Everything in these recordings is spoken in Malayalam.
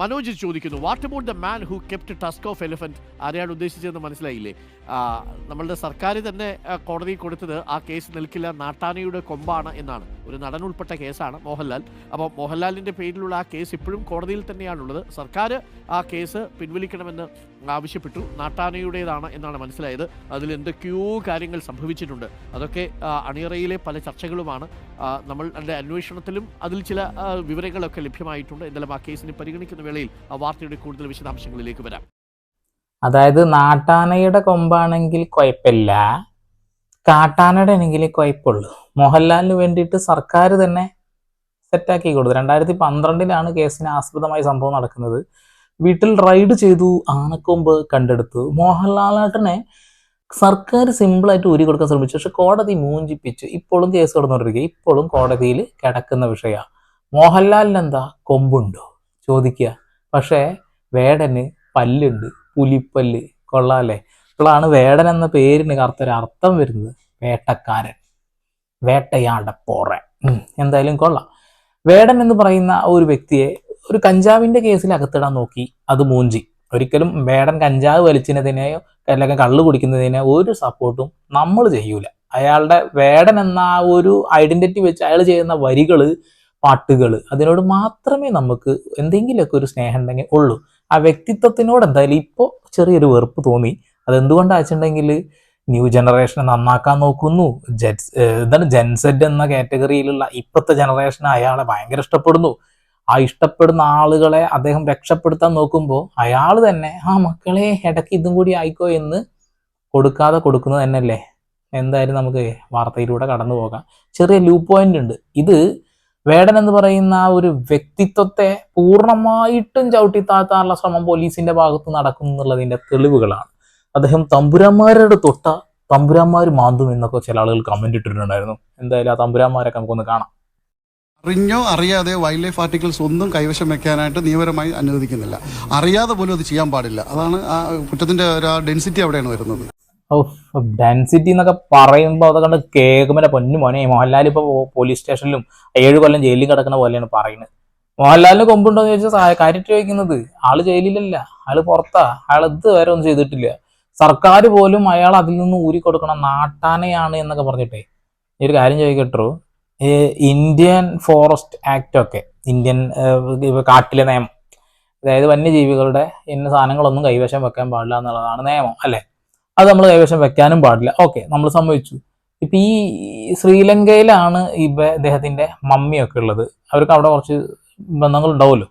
മനോജ് ചോദിക്കുന്നു what about the man who kept tusk of elephant ആരെയാണ് ഉദ്ദേശിച്ചതെന്ന് മനസ്സിലായില്ലേ? നമ്മളുടെ സർക്കാർ തന്നെ കോടതി കൊടുത്തത് ആ കേസ് നിൽക്കില്ല നാട്ടാനയുടെ കൊമ്പാണ് എന്നാണ്. ഒരു നടൻ ഉൾപ്പെട്ട കേസാണ് മോഹൻലാൽ. അപ്പോൾ മോഹൻലാലിന്റെ പേരിലുള്ള ആ കേസ് ഇപ്പോഴും കോടതിയിൽ തന്നെയാണുള്ളത്. സർക്കാർ ആ കേസ് പിൻവലിക്കണമെന്ന് ആവശ്യപ്പെട്ടു. നാട്ടാനയുടേതാണ് എന്നാണ് മനസ്സിലായത്. അതിൽ എന്തൊക്കെയോ കാര്യങ്ങൾ സംഭവിച്ചിട്ടുണ്ട്. അതൊക്കെ അണിയറയിലെ പല ചർച്ചകളുമാണ്. എന്റെ അന്വേഷണത്തിലും അതിൽ ചില വിവരങ്ങളൊക്കെ ലഭ്യമായിട്ടുണ്ട്. എന്തായാലും ആ കേസിനെ പരിഗണിക്കുന്ന വേളയിൽ ആ വാർത്തയുടെ കൂടുതൽ വിശദാംശങ്ങളിലേക്ക് വരാം. അതായത് നാട്ടാനയുടെ കൊമ്പാണെങ്കിൽ കുഴപ്പമില്ല. കാട്ടാനയുടെ ആണെങ്കിൽ കുഴപ്പമുള്ളൂ. മോഹൻലാലിന് വേണ്ടിയിട്ട് സർക്കാർ തന്നെ സെറ്റാക്കി കൊടുത്തു. രണ്ടായിരത്തി പന്ത്രണ്ടിലാണ് കേസിന് ആസ്പദമായ സംഭവം നടക്കുന്നത്. വീട്ടിൽ റൈഡ് ചെയ്തു ആനക്കൊമ്പ് കണ്ടെടുത്തു. മോഹൻലാലാട്ടനെ സർക്കാർ സിമ്പിളായിട്ട് ഊരി കൊടുക്കാൻ ശ്രമിച്ചു. പക്ഷെ കോടതി മൂഞ്ചിപ്പിച്ചു. ഇപ്പോഴും കേസ് കടന്നുകൊണ്ടിരിക്കുക ഇപ്പോഴും കോടതിയിൽ കിടക്കുന്ന വിഷയമാണ് മോഹൻലാലിന് എന്താ? കൊമ്പുണ്ടോ? ചോദിക്കുക. പക്ഷേ വേടന് പല്ലുണ്ട്. പുലിപ്പല്ല്. കൊള്ളാല്ലേ? ഇപ്പോഴാണ് വേടൻ എന്ന പേരിന് കറുത്തൊരർത്ഥം വരുന്നത്. വേട്ടക്കാരൻ. വേട്ടയാടപ്പോറ. എന്തായാലും കൊള്ളാം. വേടൻ എന്ന് പറയുന്ന ഒരു വ്യക്തിയെ ഒരു കഞ്ചാവിന്റെ കേസിൽ അകത്തിടാൻ നോക്കി. അത് മൂഞ്ചി. ഒരിക്കലും മേടൻ കഞ്ചാവ് വലിച്ചതിനെയോ അല്ലെങ്കിൽ കള്ളു കുടിക്കുന്നതിനെ ഒരു സപ്പോർട്ടും നമ്മൾ ചെയ്യൂല. അയാളുടെ വേടൻ എന്ന ഒരു ഐഡന്റിറ്റി വെച്ച് അയാൾ ചെയ്യുന്ന വരികൾ പാട്ടുകൾ അതിനോട് മാത്രമേ നമുക്ക് എന്തെങ്കിലുമൊക്കെ ഒരു സ്നേഹം ഉണ്ടെങ്കിൽ ഉള്ളൂ. ആ വ്യക്തിത്വത്തിനോട് എന്തായാലും ഇപ്പോൾ ചെറിയൊരു വെറുപ്പ് തോന്നി. അതെന്തുകൊണ്ടാ വെച്ചിട്ടുണ്ടെങ്കിൽ ന്യൂ ജനറേഷനെ നന്നാക്കാൻ നോക്കുന്നു. ജെറ്റ് എന്താണ് ജെൻസെഡ് എന്ന കാറ്റഗറിയിലുള്ള ഇപ്പോഴത്തെ ജനറേഷനെ അയാളെ ഭയങ്കര ഇഷ്ടപ്പെടുന്നു. ആ ഇഷ്ടപ്പെടുന്ന ആളുകളെ അദ്ദേഹം രക്ഷപ്പെടുത്താൻ നോക്കുമ്പോൾ അയാൾ തന്നെ ആ മക്കളെ ഇടയ്ക്ക് ഇതും കൂടി ആയിക്കോ എന്ന് കൊടുക്കാതെ കൊടുക്കുന്നത് തന്നെയല്ലേ? എന്തായാലും നമുക്ക് വാർത്തയിലൂടെ കടന്നു പോകാം. ചെറിയ ലൂ പോയിന്റ് ഉണ്ട്. ഇത് വേടൻ എന്ന് പറയുന്ന ആ ഒരു വ്യക്തിത്വത്തെ പൂർണമായിട്ടും ചവിട്ടി ശ്രമം പോലീസിന്റെ ഭാഗത്ത് നടക്കുന്നു എന്നുള്ളതിന്റെ തെളിവുകളാണ്. അദ്ദേഹം തമ്പുരാന്മാരുടെ തൊട്ട തമ്പുരാന്മാർ മാന്തും എന്നൊക്കെ ചില ആളുകൾ കമന്റ് ഇട്ടിട്ടുണ്ടായിരുന്നു. എന്തായാലും ആ തമ്പുരാന്മാരൊക്കെ നമുക്കൊന്ന് കാണാം. അറിഞ്ഞോ അറിയാതെ വൈൽഡ് ലൈഫ് ആർട്ടിക്കിൾസ് ഒന്നും കൈവശം വെക്കാനായിട്ട് നിയമപരമായി അനുവദിക്കുന്നില്ല. അറിയാതെ പോലും അത് ചെയ്യാൻ പാടില്ല. അതാണ് ആ കുറ്റത്തിന്റെ ഒരു ഡെൻസിറ്റി അവിടെയാണ് വരുന്നത്. ഡെൻസിറ്റി എന്നൊക്കെ പറയുമ്പോൾ അതൊക്കെ കണ്ട് കേൾക്കുമ്പോൾ പൊന്നു മോനെ. മോഹൻലാൽ ഇപ്പോൾ പോലീസ് സ്റ്റേഷനിലും ഏഴ് കൊല്ലം ജയിലിൽ കിടക്കുന്ന പോലെയാണ് പറയുന്നത്. മോഹൻലാലിന് കൊമ്പുണ്ടോ എന്ന് ചോദിച്ചാൽ കാര്യമായിട്ട് ചോദിക്കുന്നത്. ആൾ ജയിലിലല്ല. ആൾ പുറത്താ. അയാൾ ഇതുവരെ ഒന്നും ചെയ്തിട്ടില്ല. സർക്കാർ പോലും അയാൾ അതിൽ നിന്ന് ഊരി കൊടുക്കണം നാട്ടാനയാണ് എന്നൊക്കെ പറഞ്ഞിട്ടേ. ഈ ഒരു കാര്യം ചോദിക്കട്ടോ. ഇന്ത്യൻ ഫോറസ്റ്റ് ആക്ട് ഒക്കെ ഇന്ത്യൻ കാട്ടിലെ നിയമം. അതായത് വന്യജീവികളുടെ ഇന്ന സാധനങ്ങളൊന്നും കൈവശം വെക്കാൻ പാടില്ല എന്നുള്ളതാണ് നിയമം അല്ലേ? അത് നമ്മൾ കൈവശം വെക്കാനും പാടില്ല. ഓക്കെ നമ്മൾ സമ്മതിച്ചു ഇപ്പൊ ഈ ശ്രീലങ്കയിലാണ് ഇവ ഇദ്ദേഹത്തിന്റെ മമ്മിയൊക്കെ ഉള്ളത്. അവർക്ക് അവിടെ കുറച്ച് ബന്ധങ്ങൾ ഉണ്ടാവുമല്ലോ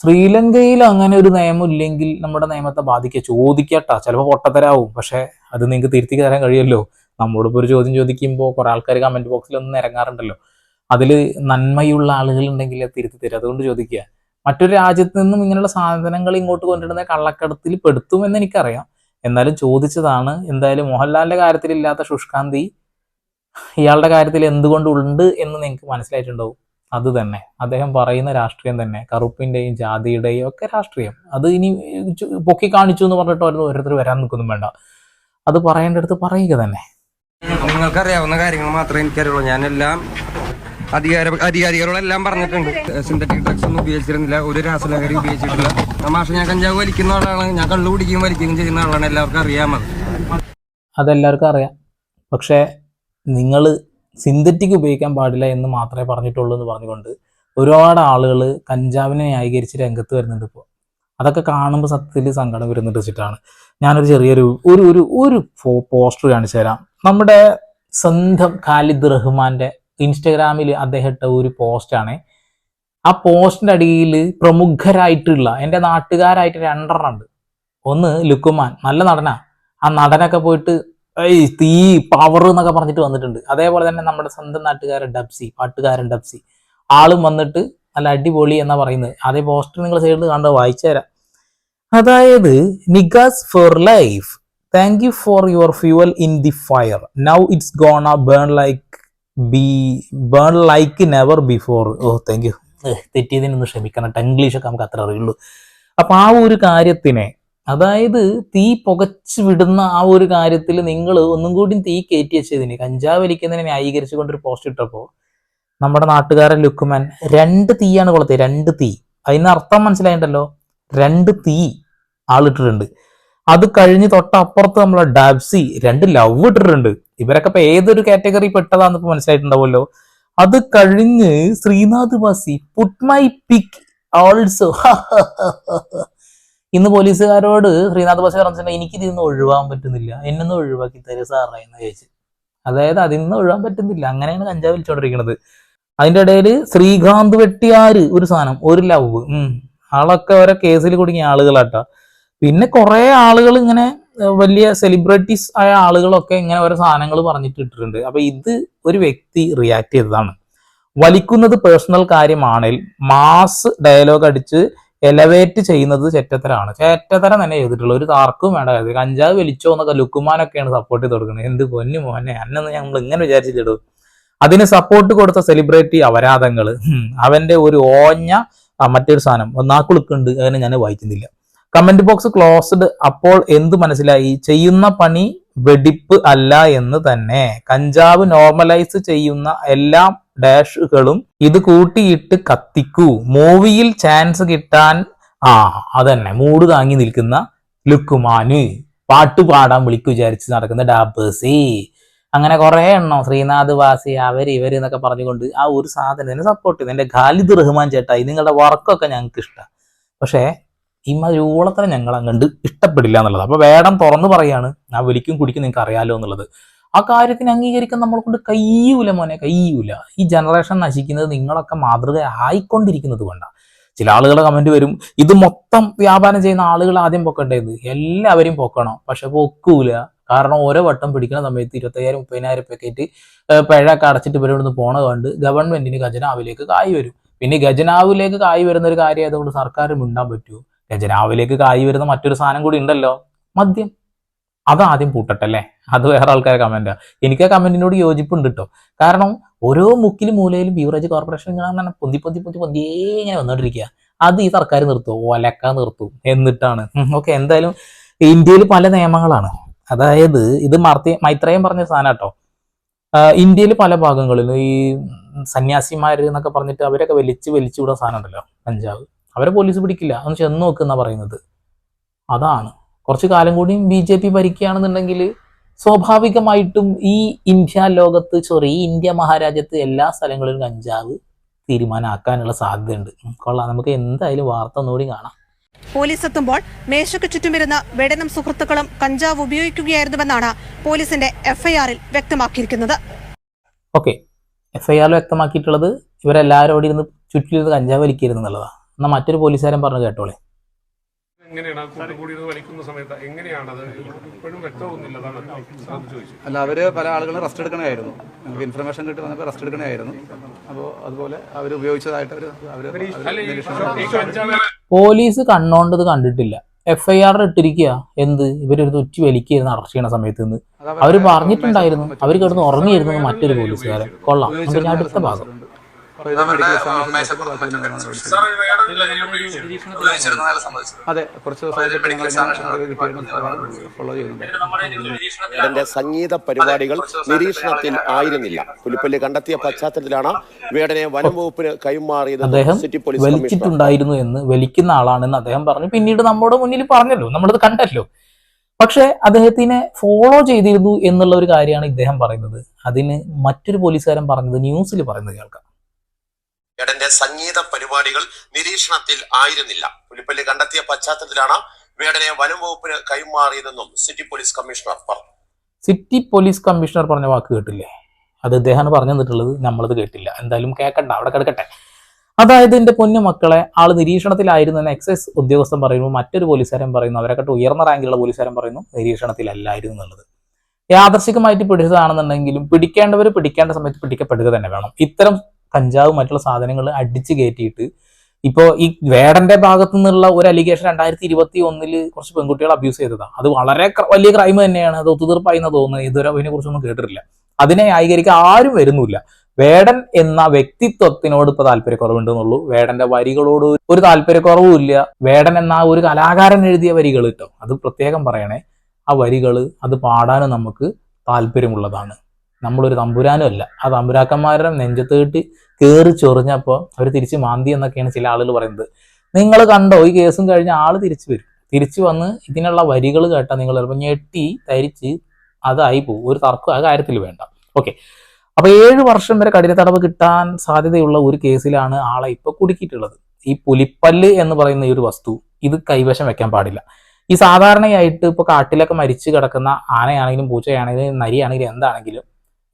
ശ്രീലങ്കയിൽ അങ്ങനെ ഒരു നിയമം ഇല്ലെങ്കിൽ നമ്മുടെ നിയമത്തെ ബാധിക്കുക ചോദിക്കട്ടാ. ചിലപ്പോൾ പൊട്ടത്തരാവും പക്ഷെ അത് നിങ്ങൾക്ക് തിരുത്തി തരാൻ കഴിയുമല്ലോ. നമ്മളോടിപ്പോൾ ഒരു ചോദ്യം ചോദിക്കുമ്പോൾ കുറെ ആൾക്കാർ കമന്റ് ബോക്സിൽ ഒന്നും ഇറങ്ങാറുണ്ടല്ലോ. അതിൽ നന്മയുള്ള ആളുകൾ ഉണ്ടെങ്കിൽ തിരുത്തി തരും. അതുകൊണ്ട് ചോദിക്കുക മറ്റൊരു രാജ്യത്ത് നിന്നും ഇങ്ങനെയുള്ള സാധനങ്ങൾ ഇങ്ങോട്ട് കൊണ്ടിടുന്ന കള്ളക്കടത്തിൽ പെടുത്തുമെന്ന് എനിക്കറിയാം. എന്നാലും ചോദിച്ചതാണ്. എന്തായാലും മോഹൻലാലിന്റെ കാര്യത്തിൽ ഇല്ലാത്ത ശുഷ്കാന്തി ഇയാളുടെ കാര്യത്തിൽ എന്തുകൊണ്ട് ഉണ്ട് എന്ന് നിങ്ങൾക്ക് മനസ്സിലായിട്ടുണ്ടാവും. അത് തന്നെ. അദ്ദേഹം പറയുന്ന രാഷ്ട്രീയം തന്നെ. കറുപ്പിന്റെയും ജാതിയുടെയും ഒക്കെ രാഷ്ട്രീയം. അത് ഇനി പൊക്കി കാണിച്ചു എന്ന് പറഞ്ഞിട്ട് ഓരോ- ഓരോരുത്തർ വരാൻ നിൽക്കൊന്നും വേണ്ട. അത് പറയേണ്ടടുത്ത് പറയുക തന്നെ. നിങ്ങൾക്കറിയാവുന്ന കാര്യങ്ങൾ മാത്രമേ എനിക്കറിയുള്ളൂ. ഞാനെല്ലാം അധികാര അധികാരികളോടെല്ലാം പറഞ്ഞിട്ടുണ്ട്. സിന്തറ്റിക് ഡ്രഗ്സ് ഒന്നും ഉപയോഗിച്ചിരുന്നില്ല. ഒരു രാസലഹരി ഉപയോഗിച്ചിട്ടില്ല. തമാശ ഞാൻ കഞ്ചാവ് വലിക്കുന്ന ആളാണ്. ഞാൻ കള്ളു കുടിക്കുകയും വലിക്കുകയും ചെയ്യുന്ന ആളാണ്. എല്ലാവർക്കും അറിയാമത് അതെല്ലാവർക്കും അറിയാം. പക്ഷേ നിങ്ങൾ സിന്തറ്റിക് ഉപയോഗിക്കാൻ പാടില്ല എന്ന് മാത്രമേ പറഞ്ഞിട്ടുള്ളൂ എന്ന് പറഞ്ഞുകൊണ്ട് ഒരുപാട് ആളുകൾ കഞ്ചാവിനെ ന്യായീകരിച്ച് രംഗത്ത് വരുന്നുണ്ട് ഇപ്പോൾ അതൊക്കെ കാണുമ്പോൾ സത്യത്തിൽ സങ്കടം വരുന്നുണ്ട് വെച്ചിട്ടാണ്. ഞാനൊരു ചെറിയൊരു ഒരു ഒരു ഒരു പോസ്റ്റർ കാണിച്ചു തരാം. നമ്മുടെ സ്വന്തം ഖാലിദ് റഹ്മാന്റെ ഇൻസ്റ്റഗ്രാമിൽ അദ്ദേഹം ഇട്ട ഒരു പോസ്റ്റാണ്. ആ പോസ്റ്റിന്റെ അടിയിൽ പ്രമുഖരായിട്ടുള്ള എന്റെ നാട്ടുകാരായിട്ട് രണ്ടെണ്ണം ഉണ്ട്. ഒന്ന് ലുക്കുമാൻ നല്ല നടനാ. ആ നടനൊക്കെ പോയിട്ട് ഏയ് തീ പവർ എന്നൊക്കെ പറഞ്ഞിട്ട് വന്നിട്ടുണ്ട്. അതേപോലെ തന്നെ നമ്മുടെ സ്വന്തം നാട്ടുകാരൻ ഡബ്സി പാട്ടുകാരൻ ഡബ്സി. ആളും വന്നിട്ട് നല്ല അടിപൊളി എന്നാ പറയുന്നത്. അതേ പോസ്റ്റർ നിങ്ങൾ സൈഡിൽ കണ്ട് വായിച്ചു തരാം. അതായത് niggas for life. Thank you for your fuel in the fire now it's gonna burn like be burn like never before oh thank you തെറ്റിയതിനൊന്ന് ക്ഷമിക്കണം. ഇംഗ്ലീഷൊക്കെ നമുക്ക് അത്ര അറിയുള്ളൂ. അപ്പൊ ആ ഒരു കാര്യത്തിനെ അതായത് തീ പുകച്ചു വിടുന്ന ആ ഒരു കാര്യത്തിൽ നിങ്ങൾ ഒന്നും കൂടി തീ കയറ്റി വെച്ചതിന് കഞ്ചാവ് വലിക്കുന്നതിനെ ന്യായീകരിച്ചുകൊണ്ട് ഒരു പോസ്റ്റ് ഇട്ടപ്പോൾ നമ്മുടെ നാട്ടുകാരൻ ലുക്കുമാൻ രണ്ട് തീയാണ് കൊളുത്തത് രണ്ട് തീ. അതിന് അർത്ഥം മനസ്സിലായിട്ടല്ലോ രണ്ട് തീ. ആളിട്ടിട്ടുണ്ട്. അത് കഴിഞ്ഞ് തൊട്ടപ്പുറത്ത് നമ്മൾ ഡാബ്സി രണ്ട് ലവ് ഇട്ടിട്ടുണ്ട്. ഇവരൊക്കെ ഇപ്പൊ ഏതൊരു കാറ്റഗറി പെട്ടതാന്ന് ഇപ്പൊ മനസ്സിലായിട്ടുണ്ടാവുമല്ലോ. അത് കഴിഞ്ഞ് Sreenath Bhasi put my pic also ഇന്ന് പോലീസുകാരോട് ശ്രീനാഥ് വാസി പറഞ്ഞിട്ടുണ്ടെങ്കിൽ എനിക്ക് ഇതിൽ ഒഴിവാൻ പറ്റുന്നില്ല. എന്നൊന്ന് ഒഴിവാക്കി തരും സാറേ എന്ന് ചോദിച്ചു. അതായത് അതിൽ നിന്ന് ഒഴിവാൻ പറ്റുന്നില്ല. അങ്ങനെയാണ് കഞ്ചാവ് വിളിച്ചോണ്ടിരിക്കുന്നത് അതിന്റെ ഇടയിൽ ശ്രീകാന്ത് വെട്ടിയാര് ഒരു സാധനം ഒരു ലവ്. ഉം. ആളൊക്കെ ഓരോ കേസിൽ കുടുങ്ങിയ ആളുകളാട്ടോ. പിന്നെ കുറെ ആളുകൾ ഇങ്ങനെ വലിയ സെലിബ്രിറ്റീസ് ആയ ആളുകളൊക്കെ ഇങ്ങനെ ഓരോ സാധനങ്ങൾ പറഞ്ഞിട്ട് ഇട്ടിട്ടുണ്ട്. അപ്പൊ ഇത് ഒരു വ്യക്തി റിയാക്ട് ചെയ്തതാണ്. വലിക്കുന്നത് പേഴ്സണൽ കാര്യമാണെങ്കിൽ മാസ് ഡയലോഗ് അടിച്ച് എലവേറ്റ് ചെയ്യുന്നത് ചെറ്റത്തരാണ്. ചേറ്റത്തരം തന്നെ ചെയ്തിട്ടുള്ള. ഒരു താർക്കും വേണ്ട. കാര്യം കഞ്ചാവ് വലിച്ചോ എന്നൊക്കെ ലുക്കുമാനൊക്കെയാണ് സപ്പോർട്ട് ചെയ്ത് കൊടുക്കുന്നത്. എന്ത് പൊന്നു മോനെ. അന്നൊന്ന് ഞങ്ങൾ ഇങ്ങനെ വിചാരിച്ചിട്ടിടും അതിന് സപ്പോർട്ട് കൊടുത്ത സെലിബ്രിറ്റി അപരാധങ്ങൾ അവന്റെ ഒരു ഓഞ്ഞ മറ്റൊരു സാധനം. നാക്കുളുക്കുണ്ട് അതിനെ ഞാൻ വായിക്കുന്നില്ല. കമന്റ് ബോക്സ് ക്ലോസ്ഡ് അപ്പോൾ എന്ത് മനസ്സിലായി? ചെയ്യുന്ന പണി വെടിപ്പ് അല്ല എന്ന് തന്നെ. കഞ്ചാവ് നോർമലൈസ് ചെയ്യുന്ന എല്ലാ ഡാഷുകളും ഇത് കൂട്ടിയിട്ട് കത്തിക്കൂ. മൂവിയിൽ ചാൻസ് കിട്ടാൻ ആ അതന്നെ. മൂട് താങ്ങി നിൽക്കുന്ന ലുക്കുമാന്. പാട്ട് പാടാൻ വിളിക്കു വിചാരിച്ച് നടക്കുന്ന ഡാബേസി അങ്ങനെ കുറെ എണ്ണം. ശ്രീനാഥ് വാസി അവർ ഇവർ എന്നൊക്കെ പറഞ്ഞുകൊണ്ട് ആ ഒരു സാധനത്തിന് സപ്പോർട്ട് ചെയ്തു. എന്റെ ഖാലിദ് റഹ്മാൻ ചേട്ടായി നിങ്ങളുടെ വർക്കൊക്കെ ഞങ്ങൾക്ക് ഇഷ്ടമാണ് പക്ഷേ ഈ ഓളത്തരം ഞങ്ങൾ അങ്ങണ്ട് ഇഷ്ടപ്പെടില്ല എന്നുള്ളത്. അപ്പോൾ വേടം തുറന്നു പറയാണ് ആ വലിക്കും കുടിക്കും നിങ്ങൾക്ക് അറിയാലോ എന്നുള്ളത്. ആ കാര്യത്തിന് അംഗീകരിക്കാൻ നമ്മളെ കൊണ്ട് കയ്യൂല മോനെ കയ്യൂല ഈ ജനറേഷൻ നശിക്കുന്നത് നിങ്ങളൊക്കെ മാതൃക ആയിക്കൊണ്ടിരിക്കുന്നത് കൊണ്ടാണ് ചില ആളുകളെ കമന്റ് വരും ഇത് മൊത്തം വ്യാപാരം ചെയ്യുന്ന ആളുകൾ ആദ്യം പൊക്കണ്ടേത് എല്ലാവരും പൊക്കണം. പക്ഷെ പൊക്കൂല. കാരണം ഓരോ വട്ടം പിടിക്കുന്ന സമയത്ത് ഇരുപത്തയ്യായിരം മുപ്പതിനായിരം പാക്കറ്റ് പിഴയൊക്കെ അടച്ചിട്ട് ഇവരോട് നിന്ന് പോണ കണ്ട് ഗവൺമെന്റിന് ഖജനാവിലേക്ക് കായ് വരും. പിന്നെ ഖജനാവിലേക്ക് കായ് വരുന്ന ഒരു കാര്യം ആയതുകൊണ്ട് സർക്കാർ മിണ്ടാൻ പറ്റൂ. ഖജനാവിലേക്ക് കായി വരുന്ന മറ്റൊരു സാധനം കൂടി ഉണ്ടല്ലോ. മദ്യം. അത് ആദ്യം പൂട്ടട്ടെ അല്ലേ അത് വേറെ ആൾക്കാരെ കമന്റ് എനിക്ക് ആ കമന്റിനോട് യോജിപ്പുണ്ട് കേട്ടോ കാരണം ഓരോ മുക്കിലും മൂലയിലും ബീവറേജ് കോർപ്പറേഷൻ ഇങ്ങനെ പൊന്തി പൊന്തി പൊന്തി പൊന്തിയേ ഇങ്ങനെ വന്നോണ്ടിരിക്കുക അത് ഈ സർക്കാർ നിർത്തും? ഒലക്ക നിർത്തും. എന്നിട്ടാണ്. ഓക്കെ എന്തായാലും ഇന്ത്യയിൽ പല നിയമങ്ങളാണ്. അതായത് ഇത് മർത്തി മൈത്രേയം പറഞ്ഞ സാധനം കേട്ടോ ഇന്ത്യയിൽ പല ഭാഗങ്ങളിലും ഈ സന്യാസിമാർ എന്നൊക്കെ പറഞ്ഞിട്ട് അവരൊക്കെ വലിച്ച് വലിച്ചു വിടുന്ന സാധനം ഉണ്ടല്ലോ. കഞ്ചാവ്. അവരെ പോലീസ് പിടിക്കില്ല. ഒന്ന് ചെന്ന് നോക്കുന്ന പറയുന്നത്. അതാണ്. കുറച്ച് കാലം കൂടി ബി ജെ പി ഭരിക്കുകയാണെന്നുണ്ടെങ്കിൽ സ്വാഭാവികമായിട്ടും ഈ ഇന്ത്യ ലോകത്ത് സോറി ഈ ഇന്ത്യ മഹാരാജ്യത്ത് എല്ലാ സ്ഥലങ്ങളിലും കഞ്ചാവ് തീരുമാനമാക്കാനുള്ള സാധ്യതയുണ്ട്. കൊള്ളാം. നമുക്ക് എന്തായാലും വാർത്ത ഒന്നുകൂടി കാണാം. പോലീസ് എത്തുമ്പോൾ മേശയ്ക്ക് ചുറ്റുമിരുന്ന വെടനും സുഹൃത്തുക്കളും കഞ്ചാവ് ഉപയോഗിക്കുകയായിരുന്നുവെന്നാണ് പോലീസിന്റെ എഫ്ഐആറിൽ വ്യക്തമാക്കിയിരിക്കുന്നത്. ഓക്കെ. എഫ്ഐആറിൽ വ്യക്തമാക്കിയിട്ടുള്ളത് ഇവരെല്ലാവരും അവിടെ ഇരുന്ന് ചുറ്റിലിരുന്ന് കഞ്ചാവ് വലിക്കരുത് എന്നുള്ളതാണ്. എന്നാൽ മറ്റൊരു പോലീസുകാരൻ പറഞ്ഞു കേട്ടോളെ. അല്ല അവർ പല ആളുകളും റെസ്റ്റ് എടുക്കണമായിരുന്നു നമുക്ക് ഇൻഫർമേഷൻ കിട്ടി വന്നപ്പോൾ റെസ്റ്റ് എടുക്കണമായിരുന്നു അപ്പോൾ അതുപോലെ അവർ ഉപയോഗിച്ചതായിട്ട് അവർ പോലീസ് കണ്ണോണ്ടത് കണ്ടിട്ടില്ല. എഫ് ഐ ആർ ഇട്ടിരിക്കുക എന്ത്? ഇവരൊരു തുറ്റി വലിക്കുകയായിരുന്നു അറസ്റ്റ് ചെയ്യണ സമയത്ത് നിന്ന്. അവർ പറഞ്ഞിട്ടുണ്ടായിരുന്നു. അവർ കിടന്ന് ഉറങ്ങിയിരുന്നു മറ്റൊരു പോലീസുകാരൻ. കൊള്ളാം. അടുത്ത ഭാഗം. അതെ കുറച്ച് ഫോളോ ചെയ്യുന്നുണ്ട്. സംഗീത പരിപാടികൾ നിരീക്ഷണത്തിൽ ആയിരുന്നില്ല. പുലിപ്പള്ളി കണ്ടെത്തിയ പശ്ചാത്തലത്തിലാണ് വേടനെ വനം വകുപ്പിന് കൈമാറിയത് അദ്ദേഹം സിറ്റി പോലീസ് കമ്മീഷണർ വലിച്ചിട്ടുണ്ടായിരുന്നു എന്ന് വലിക്കുന്ന ആളാണെന്ന് അദ്ദേഹം പറഞ്ഞു. പിന്നീട് നമ്മുടെ മുന്നിൽ പറഞ്ഞല്ലോ. നമ്മളത് കണ്ടല്ലോ. പക്ഷെ അദ്ദേഹത്തിനെ ഫോളോ ചെയ്തിരുന്നു എന്നുള്ള ഒരു കാര്യമാണ് ഇദ്ദേഹം പറയുന്നത്. അതിന് മറ്റൊരു പോലീസുകാരൻ പറഞ്ഞത് ന്യൂസിൽ പറയുന്നത് കേൾക്കാം. വേടന്റെ സംഗീത പരിപാടികൾ നിരീക്ഷണത്തിൽ ആയിരുന്നില്ല. പുലിപ്പള്ളി കണ്ടെത്തിയ പശ്ചാത്തലത്തിലാണ് വേടനെ വനം വകുപ്പിന് കൈമാറിയതെന്നും സിറ്റി പോലീസ് കമ്മീഷണർ പറഞ്ഞു. സിറ്റി പോലീസ് കമ്മീഷണർ പറഞ്ഞ വാക്ക് കേട്ടില്ലേ? അത് ഇദ്ദേഹമാണ് പറഞ്ഞു തന്നിട്ടുള്ളത് നമ്മളത് കേട്ടില്ല. എന്തായാലും കേൾക്കണ്ട അവിടെ കിടക്കട്ടെ. അതായത് എന്റെ പൊന്നു മക്കളെ ആൾ നിരീക്ഷണത്തിലായിരുന്നു എന്ന് എക്സൈസ് ഉദ്യോഗസ്ഥൻ പറയുന്നു. മറ്റൊരു പോലീസുകാരൻ പറയുന്നു. അവരെക്കാട്ട് ഉയർന്ന റാങ്കിലുള്ള പോലീസുകാരൻ പറയുന്നു നിരീക്ഷണത്തിലല്ലായിരുന്നു എന്നുള്ളത്. യാദർശികമായിട്ട് പിടിച്ചതാണെന്നുണ്ടെങ്കിലും പിടിക്കേണ്ടവർ പിടിക്കേണ്ട സമയത്ത് പിടിക്കപ്പെടുക തന്നെ വേണം. ഇത്തരം കഞ്ചാവ് മറ്റുള്ള സാധനങ്ങൾ അടിച്ച് കയറ്റിയിട്ട് ഇപ്പോൾ ഈ വേടന്റെ ഭാഗത്തു നിന്നുള്ള ഒരു അലിഗേഷൻ രണ്ടായിരത്തി ഇരുപത്തി ഒന്നിൽ കുറച്ച് പെൺകുട്ടികൾ അബ്യൂസ് ചെയ്തതാണ് അത് വളരെ വലിയ ക്രൈം തന്നെയാണ്. അത് ഒത്തുതീർപ്പായി എന്ന് തോന്നുന്നത്. ഇതുവരെ അതിനെ കുറിച്ചൊന്നും കേട്ടിട്ടില്ല. അതിനെ ന്യായീകരിക്കാൻ ആരും വരുന്നില്ല. വേടൻ എന്ന വ്യക്തിത്വത്തിനോട് ഇപ്പൊ താല്പര്യക്കുറവുണ്ടെന്നുള്ളൂ വേടന്റെ വരികളോട് ഒരു താല്പര്യക്കുറവും ഇല്ല. വേടൻ എന്ന ഒരു കലാകാരൻ എഴുതിയ വരികൾ കേട്ടോ. അത് പ്രത്യേകം പറയണേ. ആ വരികൾ അത് പാടാനും നമുക്ക് താല്പര്യമുള്ളതാണ്. നമ്മളൊരു തമ്പുരാനും അല്ല. ആ തമ്പുരാക്കന്മാരുടെ നെഞ്ചത്തേട്ട് കയറി ചൊറിഞ്ഞപ്പോൾ അവർ തിരിച്ച് മാന്തി എന്നൊക്കെയാണ് ചില ആളുകൾ പറയുന്നത്. നിങ്ങൾ കണ്ടോ ഈ കേസും കഴിഞ്ഞ ആൾ തിരിച്ചു വരും. തിരിച്ചു വന്ന് ഇതിനുള്ള വരികൾ കേട്ടാൽ നിങ്ങൾ ചിലപ്പോൾ ഞെട്ടി തരിച്ച് അതായി പോകും. ഒരു തർക്കം ആ കാര്യത്തിൽ വേണ്ട. ഓക്കെ അപ്പൊ ഏഴ് വർഷം വരെ കഠിന തടവ് കിട്ടാൻ സാധ്യതയുള്ള ഒരു കേസിലാണ് ആളെ ഇപ്പൊ കുടുക്കിയിട്ടുള്ളത്. ഈ പുലിപ്പല്ല് എന്ന് പറയുന്ന ഈ ഒരു വസ്തു ഇത് കൈവശം വെക്കാൻ പാടില്ല. ഈ സാധാരണയായിട്ട് ഇപ്പൊ കാട്ടിലൊക്കെ മരിച്ചു കിടക്കുന്ന ആനയാണെങ്കിലും പൂച്ചയാണെങ്കിലും നരിയാണെങ്കിലും എന്താണെങ്കിലും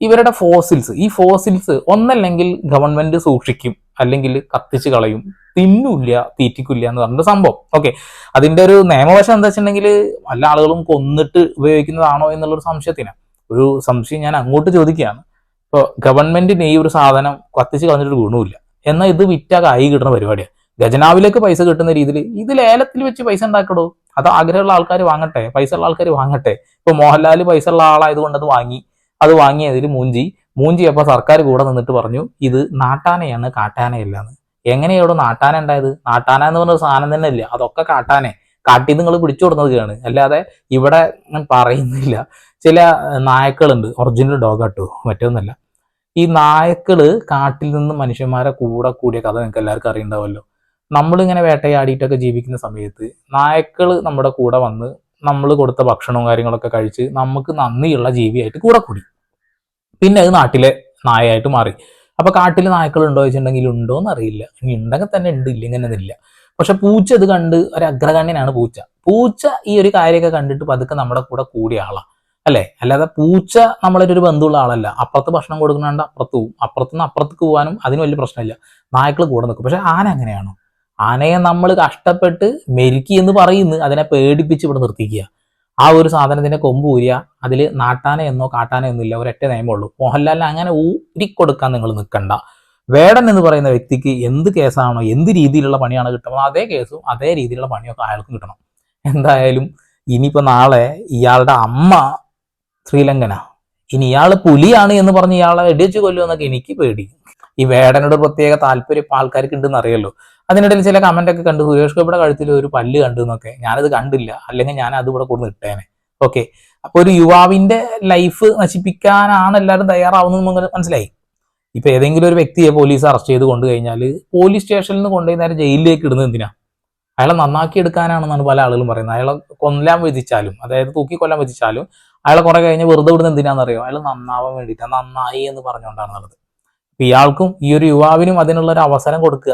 ഇവരുടെ ഫോസിൽസ് ഈ ഫോസിൽസ് ഒന്നല്ലെങ്കിൽ ഗവൺമെന്റ് സൂക്ഷിക്കും അല്ലെങ്കിൽ കത്തിച്ച് കളയും തിന്നൂല്ല തീറ്റിക്കില്ല എന്ന് പറഞ്ഞ സംഭവം. ഓക്കെ അതിന്റെ ഒരു നിയമവശം എന്താ വെച്ചിട്ടുണ്ടെങ്കിൽ പല ആളുകളും കൊന്നിട്ട് ഉപയോഗിക്കുന്നതാണോ എന്നുള്ളൊരു സംശയത്തിന്. ഒരു സംശയം ഞാൻ അങ്ങോട്ട് ചോദിക്കുകയാണ്. ഇപ്പോൾ ഗവൺമെന്റിന് ഈ ഒരു സാധനം കത്തിച്ച് കളഞ്ഞിട്ട് ഗുണമില്ല എന്നാൽ ഇത് വിറ്റാ കായി കിട്ടുന്ന പരിപാടിയാണ് ഗജനാവിലേക്ക് പൈസ കിട്ടുന്ന രീതിയിൽ ഇത് ലേലത്തിൽ വെച്ച് പൈസ ഉണ്ടാക്കടോ? അത് ആഗ്രഹമുള്ള ആൾക്കാർ വാങ്ങട്ടെ പൈസ ഉള്ള ആൾക്കാർ വാങ്ങട്ടെ. ഇപ്പൊ മോഹൻലാൽ പൈസ ഉള്ള ആളായതുകൊണ്ട് അത് വാങ്ങി. അത് വാങ്ങിയതിൽ മൂഞ്ചി. മൂഞ്ചി അപ്പൊ സർക്കാർ കൂടെ നിന്നിട്ട് പറഞ്ഞു ഇത് നാട്ടാനയാണ് കാട്ടാനയല്ല എന്ന് നാട്ടാന ഉണ്ടായത്? നാട്ടാന എന്ന് പറഞ്ഞ സാധനം തന്നെ ഇല്ല. അതൊക്കെ കാട്ടാനെ. കാട്ടി നിങ്ങൾ പിടിച്ചു കൊടുക്കുന്നതൊക്കെയാണ്. അല്ലാതെ ഇവിടെ പറയുന്നില്ല. ചില നായക്കളുണ്ട്. ഒറിജിനൽ ഡോഗ് ആട്ടോ മറ്റൊന്നല്ല ഈ നായക്കൾ കാട്ടിൽ നിന്ന് മനുഷ്യന്മാരെ കൂടെ കൂടിയ കഥ നിങ്ങൾക്ക് എല്ലാവർക്കും അറിയണ്ടാവല്ലോ നമ്മളിങ്ങനെ വേട്ടയാടിയിട്ടൊക്കെ ജീവിക്കുന്ന സമയത്ത് നായക്കൾ നമ്മുടെ കൂടെ വന്ന് നമ്മൾ കൊടുത്ത ഭക്ഷണവും കാര്യങ്ങളൊക്കെ കഴിച്ച് നമുക്ക് നന്ദിയുള്ള ജീവിയായിട്ട് കൂടെ കൂടി. പിന്നെ അത് നാട്ടിലെ നായയായിട്ട് മാറി. അപ്പോൾ കാട്ടിൽ നായ്ക്കൾ ഉണ്ടോ വെച്ചിട്ടുണ്ടെങ്കിൽ ഉണ്ടോ എന്ന് അറിയില്ല ഇനി ഉണ്ടെങ്കിൽ തന്നെ ഉണ്ട് ഇല്ലെങ്കിൽ ഇല്ല പക്ഷെ പൂച്ച ഇത് കണ്ട് ഒരു അഗ്രഗണ്യനാണ് പൂച്ച. പൂച്ച ഈ ഒരു കാര്യമൊക്കെ കണ്ടിട്ട് പതുക്കെ നമ്മുടെ കൂടെ കൂടിയ ആളാ. അല്ലെ? അല്ലാതെ പൂച്ച നമ്മളൊരു ഒരു ബന്ധമുള്ള ആളല്ല. അപ്പുറത്ത് ഭക്ഷണം കൊടുക്കുന്നുണ്ട് അപ്പുറത്ത് പോവും. അപ്പുറത്തുനിന്ന് അപ്പുറത്തേക്ക് പോകാനും അതിന് വലിയ പ്രശ്നമില്ല. നായ്ക്കൾ കൂടെ നിൽക്കും. പക്ഷെ ആന അങ്ങനെയാണോ ആനയെ നമ്മൾ കഷ്ടപ്പെട്ട് മെരുക്കി എന്ന് പറയുന്നു അതിനെ പേടിപ്പിച്ച് ഇവിടെ നിർത്തിക്കുക. ആ ഒരു സാധനത്തിന്റെ കൊമ്പ് ഊരിയ അതിൽ നാട്ടാന എന്നോ കാട്ടാന എന്നോ ഇല്ല ഒരൊറ്റ നിയമമുള്ളൂ മോഹൻലാലിനെ അങ്ങനെ ഊരിക്കൊടുക്കാൻ നിങ്ങൾ നിൽക്കണ്ട വേടൻ എന്ന് പറയുന്ന വ്യക്തിക്ക് എന്ത് കേസാണോ എന്ത് രീതിയിലുള്ള പണിയാണ് കിട്ടുന്നത് അതേ കേസും അതേ രീതിയിലുള്ള പണിയൊക്കെ അയാൾക്ക് കിട്ടണം. എന്തായാലും ഇനിയിപ്പോൾ നാളെ ഇയാളുടെ അമ്മ ശ്രീലങ്കന. ഇനി ഇയാൾ പുലിയാണ് എന്ന് പറഞ്ഞ് ഇയാളെ ഇടിച്ചു കൊല്ലുമെന്നൊക്കെ എനിക്ക് പേടി. ഈ വേടനോട് പ്രത്യേക താല്പര്യം ഇപ്പം ആൾക്കാർക്ക് ഉണ്ടെന്ന് അറിയല്ലോ അതിനിടയിൽ ചില കമന്റ് ഒക്കെ കണ്ടു. സുരേഷ് ഗോപിയുടെ കഴുത്തിൽ ഒരു പല്ല് കണ്ടു എന്നൊക്കെ. ഞാനത് കണ്ടില്ല. അല്ലെങ്കിൽ ഞാൻ അത് ഇവിടെ കൊടുന്ന് ഇട്ടേനെ. ഓക്കെ അപ്പൊ ഒരു യുവാവിന്റെ ലൈഫ് നശിപ്പിക്കാനാണ് എല്ലാവരും തയ്യാറാവുന്നത് മനസ്സിലായി. ഇപ്പൊ ഏതെങ്കിലും ഒരു വ്യക്തിയെ പോലീസ് അറസ്റ്റ് ചെയ്ത് കൊണ്ടു കഴിഞ്ഞാൽ പോലീസ് സ്റ്റേഷനിൽ നിന്ന് കൊണ്ടുപോയി നേരെ ജയിലിലേക്ക് ഇടുന്നത് എന്തിനാ? അയാളെ നന്നാക്കി എടുക്കാനാണെന്നാണ് പല ആളുകളും പറയുന്നത്. അയാളെ കൊല്ലാൻ വിധിച്ചാലും അതായത് തൂക്കി കൊല്ലാൻ വിധിച്ചാലും അയാളെ കുറെ കഴിഞ്ഞ് വെറുതെ വിടുന്നത് എന്തിനാണെന്നറിയോ അയാൾ നന്നാവാൻ വേണ്ടിയിട്ടാണ് നന്നായി എന്ന് പറഞ്ഞുകൊണ്ടാണ് ഇപ്പൊ ഇയാൾക്കും ഈ ഒരു യുവാവിനും അതിനുള്ള ഒരു അവസരം കൊടുക്കുക.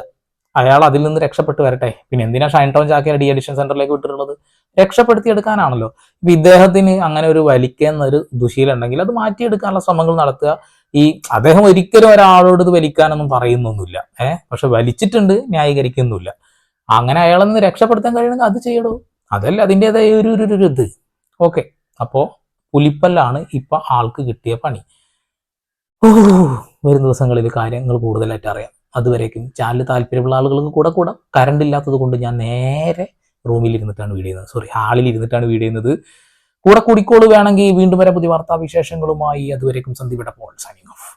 അയാൾ അതിൽ നിന്ന് രക്ഷപ്പെട്ട് വരട്ടെ. പിന്നെ എന്തിനാ ഷൈൻ ടൗൺ ചാക്കിയ ഡി അഡിഷൻ സെന്ററിലേക്ക് വിട്ടിട്ടുള്ളത്? രക്ഷപ്പെടുത്തിയെടുക്കാനാണല്ലോ. ഇപ്പൊ ഇദ്ദേഹത്തിന് അങ്ങനെ ഒരു വലിക്കുന്ന ഒരു ദുശീലം അത് മാറ്റിയെടുക്കാനുള്ള ശ്രമങ്ങൾ നടത്തുക. ഈ അദ്ദേഹം ഒരിക്കലും ഒരാളോട് ഇത് വലിക്കാനൊന്നും പറയുന്നൊന്നുമില്ല. ഏഹ് പക്ഷെ വലിച്ചിട്ടുണ്ട് ന്യായീകരിക്കുന്നില്ല അങ്ങനെ അയാളെ നിന്ന് രക്ഷപ്പെടുത്താൻ കഴിയണമെങ്കിൽ അത് ചെയ്യണോ അതല്ല അതിന്റെതായ ഒരു ഒരു ഇത്. ഓക്കെ. അപ്പോ പുലിപ്പല്ലാണ് ഇപ്പൊ ആൾക്ക് കിട്ടിയ പണി. വരും ദിവസങ്ങളിൽ കാര്യങ്ങൾ കൂടുതലായിട്ട് അറിയാം. അതുവരേക്കും. ചാനൽ താല്പര്യമുള്ള ആളുകൾക്ക് കൂടെ കൂടെ. കറണ്ട് ഇല്ലാത്തത് കൊണ്ട് ഞാൻ നേരെ റൂമിൽ ഇരുന്നിട്ടാണ് വീഡിയോ ചെയ്യുന്നത്. സോറി ഹാളിൽ ഇരുന്നിട്ടാണ് വീഡിയോ ചെയ്യുന്നത്. കൂടെ കൂടിക്കോൾ വേണമെങ്കിൽ വീണ്ടും വരെ പുതിയ വാർത്താവിശേഷങ്ങളുമായി. അതുവരേക്കും സന്ദീപ് പോൾ സൈനിങ് ഓഫ്